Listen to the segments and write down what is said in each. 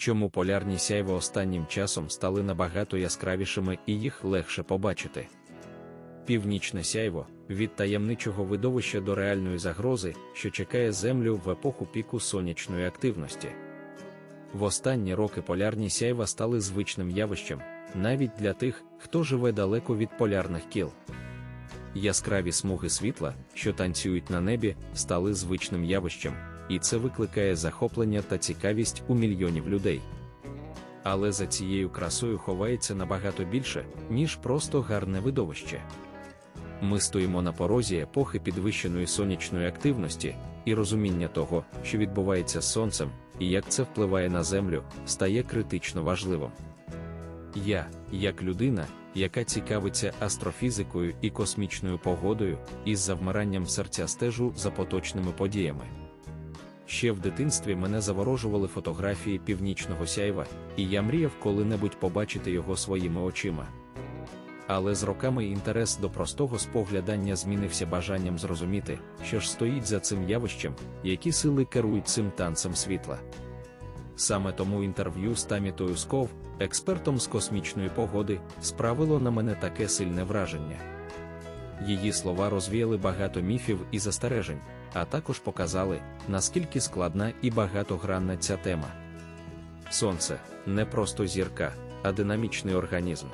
Чому полярні сяйва останнім часом стали набагато яскравішими і їх легше побачити? Північне сяйво від таємничого видовища до реальної загрози, що чекає Землю в епоху піку сонячної активності. В останні роки полярні сяйва стали звичним явищем, навіть для тих, хто живе далеко від полярних кіл. Яскраві смуги світла, що танцюють на небі, стали звичним явищем, і це викликає захоплення та цікавість у мільйонів людей. Але за цією красою ховається набагато більше, ніж просто гарне видовище. Ми стоїмо на порозі епохи підвищеної сонячної активності, і розуміння того, що відбувається з сонцем, і як це впливає на землю, стає критично важливим. Я, як людина, яка цікавиться астрофізикою і космічною погодою, із завмиранням серця стежу за поточними подіями. Ще в дитинстві мене заворожували фотографії північного сяйва, і я мріяв коли-небудь побачити його своїми очима. Але з роками інтерес до простого споглядання змінився бажанням зрозуміти, що ж стоїть за цим явищем, які сили керують цим танцем світла. Саме тому інтерв'ю з Тамітою Сков, експертом з космічної погоди, справило на мене таке сильне враження. Її слова розвіяли багато міфів і застережень, а також показали, наскільки складна і багатогранна ця тема. Сонце не просто зірка, а динамічний організм.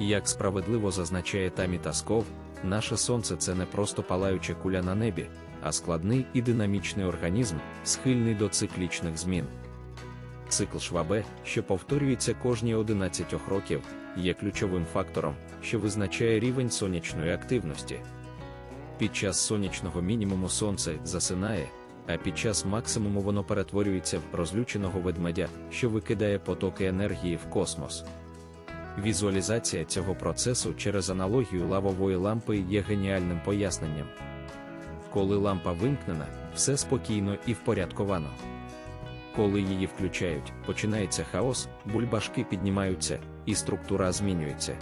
Як справедливо зазначає Тамі Тасков, наше сонце це не просто палаюча куля на небі, а складний і динамічний організм, схильний до циклічних змін. Цикл Швабе, що повторюється кожні 11 років, є ключовим фактором, що визначає рівень сонячної активності. Під час сонячного мінімуму сонце засинає, а під час максимуму воно перетворюється в розлюченого ведмедя, що викидає потоки енергії в космос. Візуалізація цього процесу через аналогію лавової лампи є геніальним поясненням. Коли лампа вимкнена, все спокійно і впорядковано. Коли її включають, починається хаос, бульбашки піднімаються, і структура змінюється.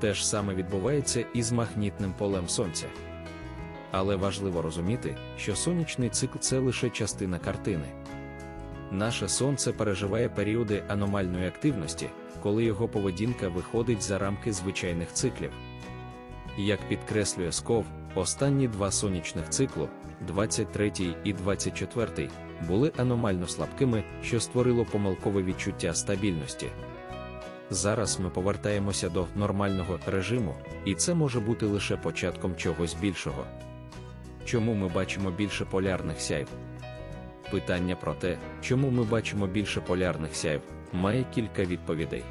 Те ж саме відбувається і з магнітним полем сонця. Але важливо розуміти, що сонячний цикл це лише частина картини. Наше сонце переживає періоди аномальної активності, коли його поведінка виходить за рамки звичайних циклів. Як підкреслює Сков, останні два сонячних циклу, 23 і 24, були аномально слабкими, що створило помилкове відчуття стабільності. Зараз ми повертаємося до нормального режиму, і це може бути лише початком чогось більшого. Чому ми бачимо більше полярних сяйв? Питання про те, чому ми бачимо більше полярних сяйв, має кілька відповідей.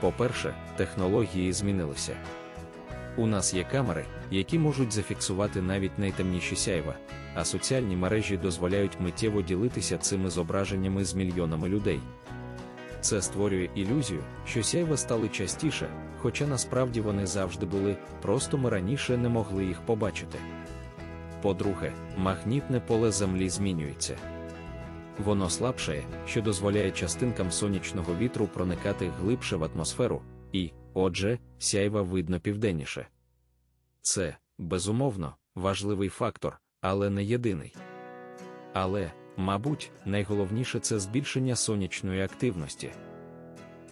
По-перше, технології змінилися. У нас є камери, які можуть зафіксувати навіть найтемніші сяйва, а соціальні мережі дозволяють миттєво ділитися цими зображеннями з мільйонами людей. Це створює ілюзію, що сяйва стали частіше, хоча насправді вони завжди були, просто ми раніше не могли їх побачити. По-друге, магнітне поле Землі змінюється. Воно слабшає, що дозволяє частинкам сонячного вітру проникати глибше в атмосферу, і, отже, сяйва видно південніше. Це, безумовно, важливий фактор, але не єдиний. Але, мабуть, найголовніше це збільшення сонячної активності.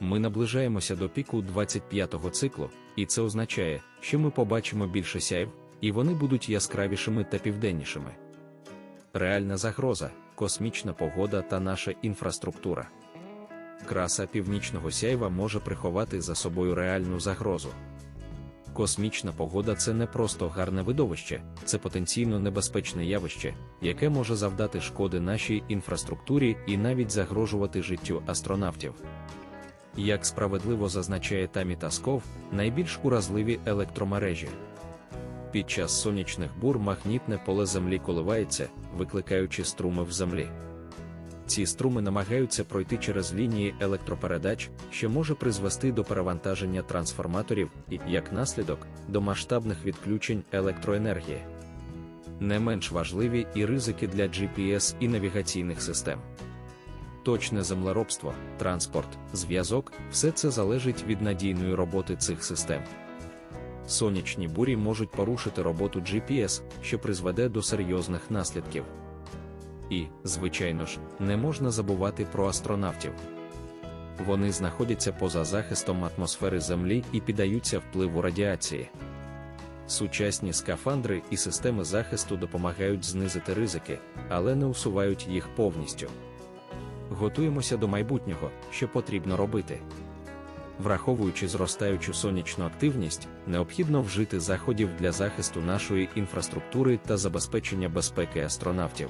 Ми наближаємося до піку 25-го циклу, і це означає, що ми побачимо більше сяйв, і вони будуть яскравішими та південнішими. Реальна загроза, космічна погода та наша інфраструктура. Краса північного сяйва може приховати за собою реальну загрозу. Космічна погода це не просто гарне видовище, це потенційно небезпечне явище, яке може завдати шкоди нашій інфраструктурі і навіть загрожувати життю астронавтів. Як справедливо зазначає Тамі Тасков, найбільш уразливі електромережі. Під час сонячних бур магнітне поле Землі коливається, викликаючи струми в землі. Ці струми намагаються пройти через лінії електропередач, що може призвести до перевантаження трансформаторів і, як наслідок, до масштабних відключень електроенергії. Не менш важливі і ризики для GPS і навігаційних систем. Точне землеробство, транспорт, зв'язок все це залежить від надійної роботи цих систем. Сонячні бурі можуть порушити роботу GPS, що призведе до серйозних наслідків. І, звичайно ж, не можна забувати про астронавтів. Вони знаходяться поза захистом атмосфери Землі і піддаються впливу радіації. Сучасні скафандри і системи захисту допомагають знизити ризики, але не усувають їх повністю. Готуємося до майбутнього, що потрібно робити. Враховуючи зростаючу сонячну активність, необхідно вжити заходів для захисту нашої інфраструктури та забезпечення безпеки астронавтів.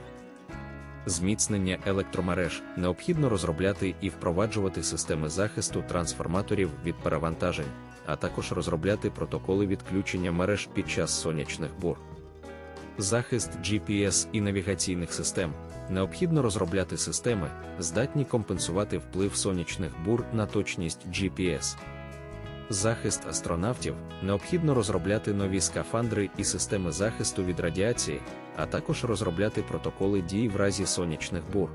Зміцнення електромереж необхідно розробляти і впроваджувати системи захисту трансформаторів від перевантажень, а також розробляти протоколи відключення мереж під час сонячних бур. Захист GPS і навігаційних систем необхідно розробляти системи, здатні компенсувати вплив сонячних бур на точність GPS. Захист астронавтів необхідно розробляти нові скафандри і системи захисту від радіації, а також розробляти протоколи дій в разі сонячних бур.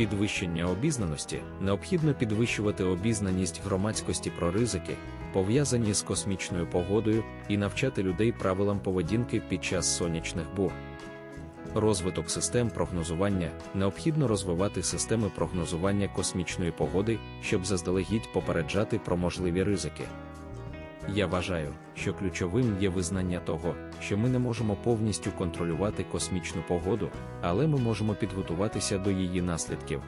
Підвищення обізнаності необхідно підвищувати обізнаність громадськості про ризики, пов'язані з космічною погодою, і навчати людей правилам поведінки під час сонячних бур. Розвиток систем прогнозування необхідно розвивати системи прогнозування космічної погоди, щоб заздалегідь попереджати про можливі ризики. Я вважаю, що ключовим є визнання того, що ми не можемо повністю контролювати космічну погоду, але ми можемо підготуватися до її наслідків.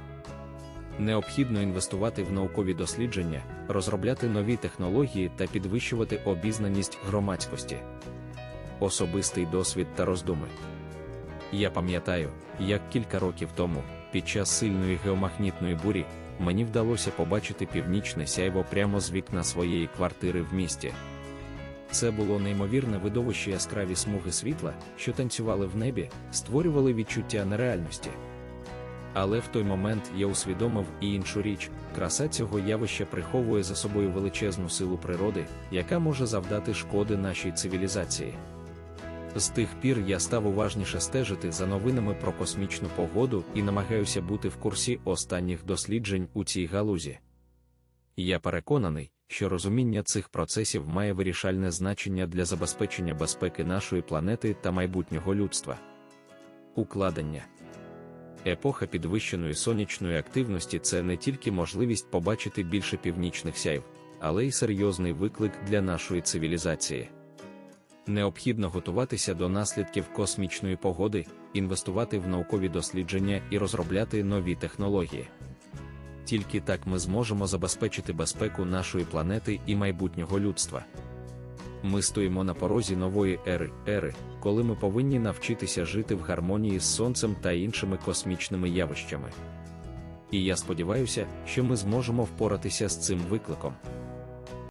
Необхідно інвестувати в наукові дослідження, розробляти нові технології та підвищувати обізнаність громадськості. Особистий досвід та роздуми. Я пам'ятаю, як кілька років тому, під час сильної геомагнітної бурі, мені вдалося побачити північне сяйво прямо з вікна своєї квартири в місті. Це було неймовірне видовище яскраві смуги світла, що танцювали в небі, створювали відчуття нереальності. Але в той момент я усвідомив і іншу річ, краса цього явища приховує за собою величезну силу природи, яка може завдати шкоди нашій цивілізації. З тих пір я став уважніше стежити за новинами про космічну погоду і намагаюся бути в курсі останніх досліджень у цій галузі. Я переконаний, що розуміння цих процесів має вирішальне значення для забезпечення безпеки нашої планети та майбутнього людства. Укладення Епоха підвищеної сонячної активності це не тільки можливість побачити більше північних сяйв, але й серйозний виклик для нашої цивілізації. Необхідно готуватися до наслідків космічної погоди, інвестувати в наукові дослідження і розробляти нові технології. Тільки так ми зможемо забезпечити безпеку нашої планети і майбутнього людства. Ми стоїмо на порозі нової ери, ери, коли ми повинні навчитися жити в гармонії з сонцем та іншими космічними явищами. І я сподіваюся, що ми зможемо впоратися з цим викликом.